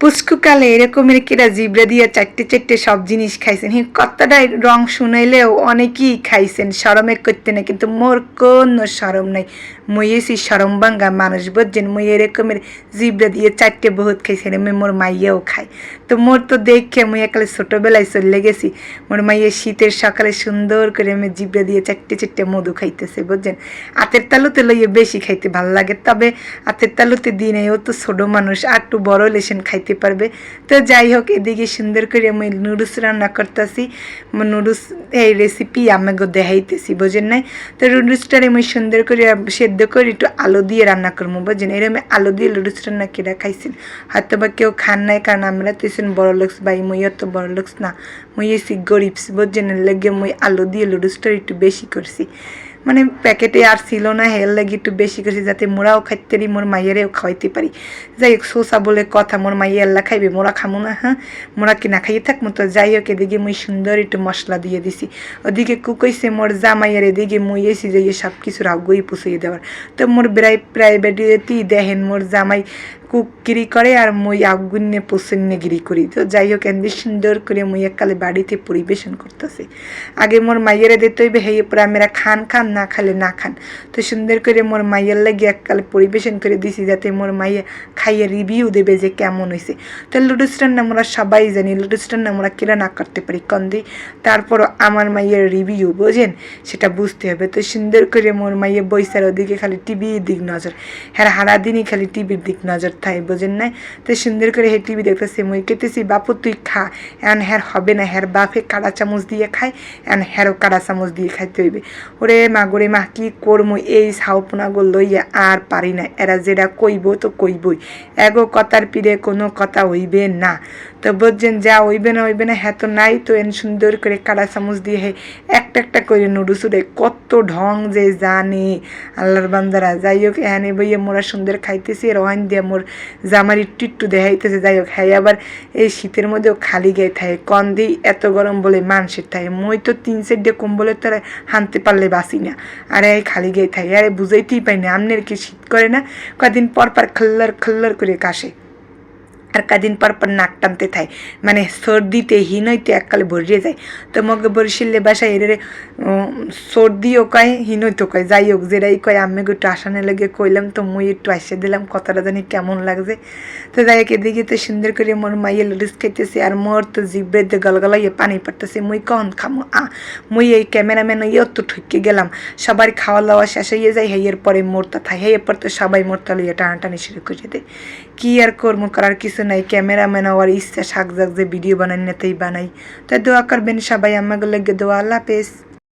পুষ্কুকালে এরকমের কিরা জিবরা দিয়ে চারটে চারটে সব জিনিস খাইছেন। হি কতটাই রং শুনাইলেও অনেকেই খাইছেন সরমে করতে না কিন্তু মোর কোনো সরম নাই। মই সরম বাঙ্গা মানুষ, বুঝছেন? মই এরকমের জিবরা দিয়ে চারটে বহুত খাইছেন, আমি মোর মাইয়াও খাই। তো মোর তো দেখে মুই একালে ছোটোবেলায় চলে গেছি। মোর মাইয়া শীতের সকালে সুন্দর করে আমি জিবরা দিয়ে চারটে চারটে মধু খাইতেছে, বুঝছেন? আতের তালুতে লইয়ে বেশি খাইতে ভালো লাগে। তবে আতের তালুতে দিই নাই ও তো ছোটো মানুষ, আর একটু বড় লেসেন খাইতে পারবে। তো যাই হোক, এদিকে সুন্দর করে আমি নুডলস রান্না করতেছি। নুডলস এই রেসিপি আমাকে দেখাইতেছি, বোঝেন নাই? তো নুডলসটারে আমি সুন্দর করে সেদ্ধ করে একটু আলু দিয়ে রান্না করব, বোঝেন? এরকম আলু দিয়ে নুডলস রান্না কেরা খাইছেন? হয়তো বা কেউ খান নাই, কারণ আমরা তো বড় লোকস, ভাই, মই তো বড় লোকস না। মই এসি গরিবস, বোঝেন? লেগে মই আলু দিয়ে নুডলসটা একটু বেশি করছি। মানে প্যাকেটে আর ছিল না, হেল লাগি একটু বেশি করছি যাতে মোরাও খাইতে পারি, মোর মাইয়েরেও খাওয়াইতে পারি। যাই হোক সোসা বলে কথা, মোর মাইয়ে আল্লাহ খাইবে, মোরা খামো না হ্যাঁ? মোরা কি না খাইয়ে থাকব তো যাই হোক, এদিকে মুই সুন্দর একটু মশলা দিয়ে দিছি। ওদিকে কুকইছে মোর জামাইয়ের এদিকে মুই এসি যে সব কিছুর আগুই পুষিয়ে দেওয়ার। তো মোর প্রায় প্রাইভেটি দেখেন, মোর জামাই কুকগিরি করে আর মই আগুনে পোষণ্যে গিরি করি। তো যাই হোক এমনি সুন্দর করে মই এককালে বাড়িতে পরিবেশন করতেছে। আগে মোর মাইয়েরা দিতে হইবে, হেয়ে পরে আমরা খান খান, না খালে না খান। তো সুন্দর করে মোর মাইয়ের লাগে এককালে পরিবেশন করে দিছি, যাতে মোর মাইয়া খাইয়ে রিভিউ দেবে যে কেমন হয়েছে তো লুডুস রান্না আমরা সবাই জানি, লুডুস রান্না আমরা কিরা না করতে পারি কন্দি তারপরও আমার মাইয়ের রিভিউ বোঝেন? সেটা বুঝতে হবে। তো সুন্দর করে মোর মাইয়ে বৈশার ওদিকে খালি টিভির দিক নজর হ্যাঁ হারা দিনই খালি টিভির দিক নজর থাকে বোঝেন নাই? তো সুন্দর করে হে টিভি দেখতেছে মুই কেতেছি বাপু, তুই খা। এন হ্যার হবে না হ্যার বাপে কাড়া চামচ দিয়ে খায়, এন হ্যারও কাড়া চামচ দিয়ে খাইতে হইবে। ওরে মা গোরে মা, কি করমু? এই সাউপনাগো লইয়া আর পারি না। এরা যেটা কইব তো কইবই। এগো কথার পিড়ে কোনো কথা হইবে না। তো বলছেন যা হইবে না হইবে না হ্যাঁ তো নাই তো, এন সুন্দর করে কাড়া চামচ দিয়ে হে, একটা একটা করে নুডুস উড়ে, কত ঢং যে জানে। আল্লাহর বান্দারা, যাই হোক এখানে বইয়ে মোরা সুন্দর খাইতেছি রহান দিয়ে মোর জামার একটু দেখাইতেছে, যাই হোক হ্যাঁ আবার এই শীতের মধ্যেও খালি গায়ে থাকে কন দিই এত গরম বলে মানুষের থাকে মই তো তিন দিয়ে কম্বলের তারা হানতে পারলে বাসি না, আর এই খালি গায়ে থাকে আরে বুঝাইতেই পাই না, আমনের কি শীত করে না, কদিন পর পর খল্লার খল্লার করে কাশে। আর কদিন পর পর নাক টানতে থাকে মানে সর্দিতে হিনইতে এককালে ভরিয়ে যায় তো মগে বরিশিল্লে বাসায় এর সর্দিও কয়, হিনইতো কয়। যাই হোক যেটাই কয় আমি একটু আসানে লেগে কইলাম তো মুই একটু আসে দিলাম, কথাটা জানি কেমন লাগছে। তো যাই হোক এদিকে তো সুন্দর করে মোর মাইয়ে লুডুস খাইতেছে আর মোর তো জিব্রে দিয়ে গলগলাইয়ে পানি পড়তেছে। মুই কখন খামো? আ, মুই এই ক্যামেরাম্যান ইয়ে তো ঠকে গেলাম। সবার খাওয়া দাওয়া শেষ হয়ে যায় হেয়ের পরে মোরটা থাকে হেয়ের পর তো সবাই মোরটা লইয়ে টানাটানি শুরু করে দেয়। কি আর করব করার কিছু নাই ক্যামেরাম্যান হওয়ার ইচ্ছা শাক যে ভিডিও বানাই না তাই বানাই তাই দোয়া করবেন সবাই, আমাকে লেগে দোয়া, আল্লাহ হাফেজ।